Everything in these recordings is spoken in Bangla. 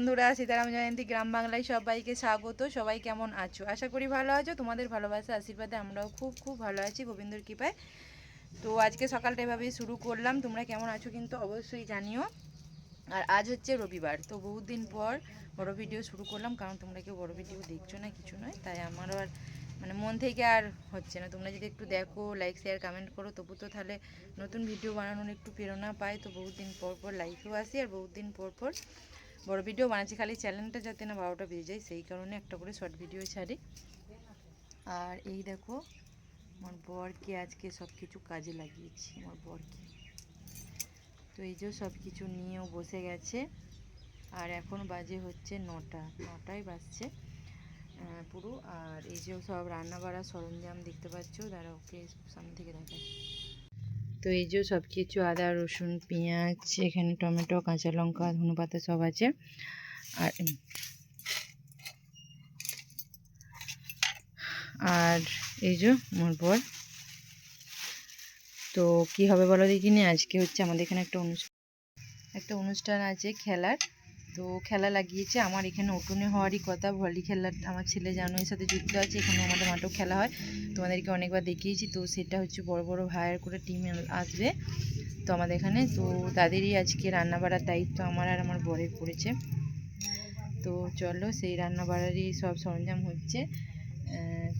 বন্ধুরা, সীতারাম জয়ন্তী গ্রাম বাংলায় সবাইকে স্বাগত। সবাই কেমন আছো? আশা করি ভালো আছো। তোমাদের ভালোবাসা আশীর্বাদে আমরাও খুব খুব ভালো আছি গোবিন্দর কৃপায়। তো আজকে সকালটা এভাবেই শুরু করলাম। তোমরা কেমন আছো কিন্তু অবশ্যই জানিও। আর আজ হচ্ছে রবিবার, তো বহুত দিন পর বড় ভিডিও শুরু করলাম। কারণ তোমরা কেউ বড় ভিডিও দেখছ না, কিছু নয়। তাই আমারও আর মানে মন থেকে আর হচ্ছে না। তোমরা যদি একটু দেখো লাইক শেয়ার কমেন্ট করো, তবু তো তাহলে নতুন ভিডিও বানানোর একটু প্রেরণা পাই। তো বহুত দিন পর পর লাইফেও আসি আর বহুত দিন পর পর বড় ভিডিও বানাচ্ছি, খালি চ্যানেলটা যাতে না বারোটা বেজে যায়, সেই কারণে একটা করে শর্ট ভিডিও ছাড়ি। আর এই দেখো, আমার বরকে আজকে সব কিছু কাজে লাগিয়েছি, আমার বরকে। তো এই যে সব কিছু নিয়েও বসে গেছে, আর এখন বাজে হচ্ছে নটা, নটায় বাজছে পুরো। আর এই যে সব রান্না বাড়া সরঞ্জাম দেখতে পাচ্ছ? দাঁড়া ওকে সামনে থেকে দেখায় তো এই যে সব কিছু আদা, রসুন, পেঁয়াজ, এখানে টমেটো, কাঁচা লঙ্কা ধনে পাতা সব আছে। আর আর এই যে মোর বর। তো কি হবে বলো দেখিনি? আজকে হচ্ছে আমাদের এখানে একটা অনুষ্ঠান একটা অনুষ্ঠান আছে খেলার। তো খেলা লাগিয়েছে। আমার এখানে উঠোনে হওয়ারই কথা। ভলি খেলার আমার ছেলে জানো এর সাথে যুক্ত আছে। এখানে আমাদের মাঠেও খেলা হয়। তোমাদেরকে অনেকবার দেখিয়েছি। তো সেটা হচ্ছে বড় বড় ভাইয়ের করে টিম আসবে। তো আমাদের এখানে, তো তাদেরই আজকে রান্না বাড়ার দায়িত্ব আমার আর আমার বরের পড়েছে। তো চলো, সেই রান্না বাড়ারই সব সরঞ্জাম হচ্ছে।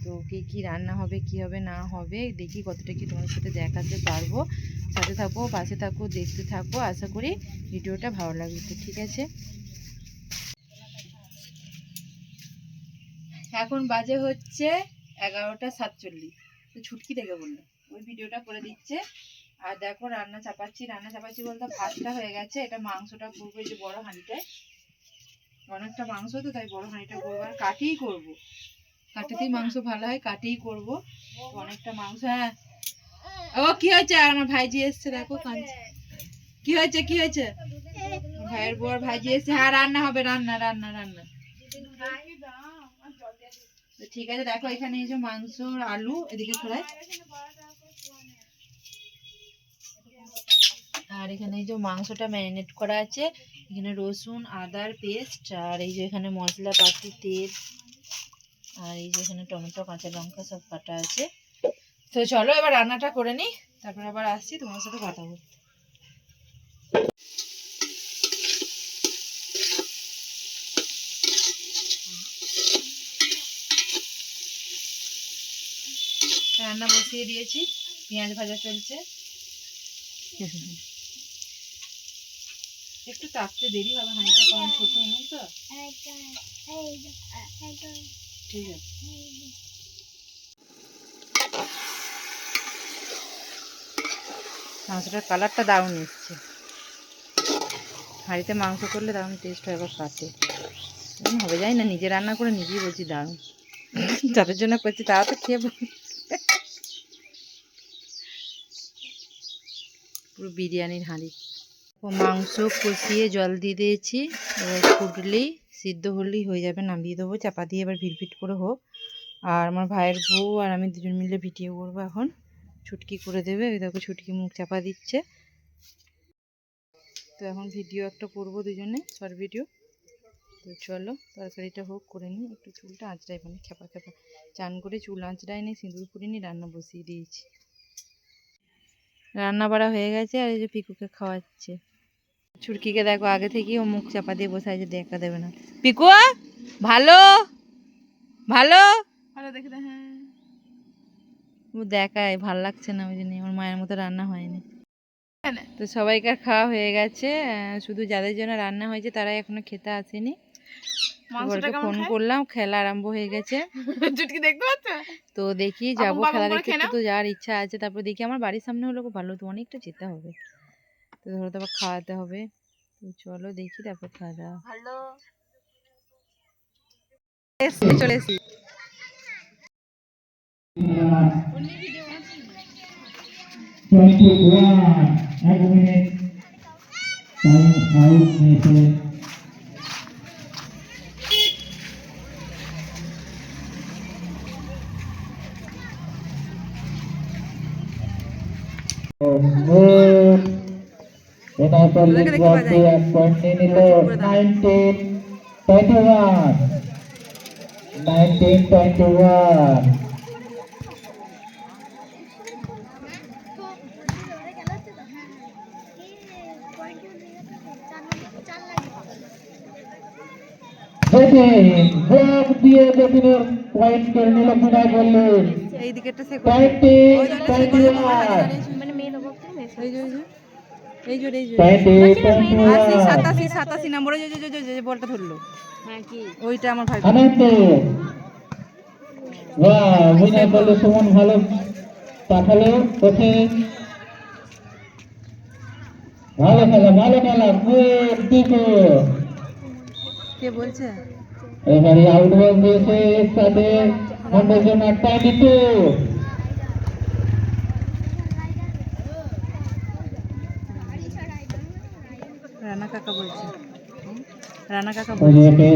তো কী কী রান্না হবে, কি হবে, না হবে, দেখি কতটা কি তোমাদের সাথে দেখাতে পারব। সাথে থাকো, পাশে থাকো, দেখতে থাকো। আশা করি ভিডিওটা ভালো লাগবে। তো ঠিক আছে। এখন বাজে হচ্ছে এগারোটা সাতচল্লিশ। তো ছুটকি থেকে বলল। ওই ভিডিওটা করে দিচ্ছে। আর দেখো রান্না চাপাচ্ছি রান্না চাপাচ্ছি বলতে ভাতটা হয়ে গেছে। এটা মাংসটা করব এই যে বড় হাঁড়িটায়। অনেকটা মাংস তো তাই বড় হাঁড়িটা করব। আর কাটেই করব। কাটেতেই মাংস ভালো হয় কাটেই করব। অনেকটা মাংস হ্যাঁ। ও কি হয়েছে? আর আমার ভাইজি এসছে দেখো কাঁদছে। কি হয়েছে কি হয়েছে? ভাইয়ের বর ভাইজি এসছে। হ্যাঁ রান্না হবে রান্না রান্না রান্না। ঠিক আছে, দেখো এখানে এই যে মাংস আলু, এদিকে সরাই আর এখানে এই যে মাংসটা ম্যারিনেট করা আছে, এখানে রসুন, আদার পেস্ট, আর এই যে এখানে মশলা পাতি তেল, আর এই যে এখানে টমেটো, কাঁচা লঙ্কা সব কাটা আছে। তো চলো এবার রান্নাটা করে নিই, তারপর আবার আসছি তোমার সাথে কথা বলতে। রান্না বসিয়ে দিয়েছি, পেঁয়াজ ভাজা চলছে। একটু তাপতে দেরি হবে, হাঁড়িটা কারণ ছোট উনুন তো। ঠিক আছে। মাংসটার কালারটা দারুণ এসছে। হাঁড়িতে মাংস করলে দারুণ টেস্ট হয় আবার এরকম হবে যাই না, নিজে রান্না করে নিজেই বলছি দারুণ। যাদের জন্য করছি তারা তো খেয়ে পুরো বিরিয়ানির হাঁড়ি। মাংস কষিয়ে জল দিয়ে দিয়েছি। এবার ফুটলেই সিদ্ধ হলেই হয়ে যাবে, নামিয়ে দেবো। চাপা দিয়ে এবার ভিড় করে হোক। আর আমার ভাইয়ের বউ আর আমি দুজন মিলে ভিডিও করব এখন। ছুটকি করে দেবে। ওই দেখো, ছুটকি মুখ চাপা দিচ্ছে। তো এখন ভিডিও একটা করব দুজনে, শর্ট ভিডিও। তো চলো তরকারিটা হোক করে নিই। একটু চুলটা আঁচড়াই মানে খেপা খেপা চান করে চুল আঁচড়াই নিই সিঁদুর করিনি রান্না বসিয়ে দিয়েছি। রান্না বাড়া হয়ে গেছে আর এই যে পিকুকে খাওয়াচ্ছে। ছুটকিকে দেখো আগে থেকেই ও মুখ চাপা দিয়ে বসে আছে দেখা দেবে না। পিকু ভালো? ভালো? ভালো দেখে হ্যাঁ। ও দেখায় ভালো লাগছে না ওই জন্য। আমার মায়ের মতো রান্না হয়নি? তো সবাইকার খাওয়া হয়ে গেছে। শুধু যাদের জন্য রান্না হয়েছে তারাই এখনও খেতে আসেনি। ফোন করলাম খেলা আরম্ভ হয়ে গেছে। তো দেখি যাব খেলা দেখতে তো যাওয়ার ইচ্ছা আছে। তারপর দেখি আমার বাড়ির সামনে হলে খুব ভালো হতো অনেকটা যেতে হবে। তো ধরো তো আবার খাওয়াতে হবে। তো চলো দেখি তারপর খাওয়া দাওয়া। এসছি, চলে এসছি। এক মিনিট টাইম আউট নিয়েছে এনাফল ওদেরকে দেখতে পাওয়া এক পয়েন্ট নিয়ে নিল নাইনটিন 21 19 21 দিয়ে যেদিনের পয়েন্ট করে নিল বিনয় বললেন এই দিকেরটা সে টোয়েন্টি টোয়েন্টি ওয়ান এই যে এই যে এই যে টোয়েন্টি টোয়েন্টি আশি ওয়ান সাতাশি সাতাশি নম্বরে যে যে যে যে- যে বলটা ধরলো। ওইটা আমার ভাই আনন্দ বাহ বিনয় বললে সুমন ভালো। পাঠালো ওকে ভালো খেলা ভালো খেলা। গুড দিকে? কে বলছে? এবারে আউট বল দিয়েছে একসাথে মন্ডল জন্য একটা কিন্তু রানা কাকা বলছে। রানা কাকা বলছে।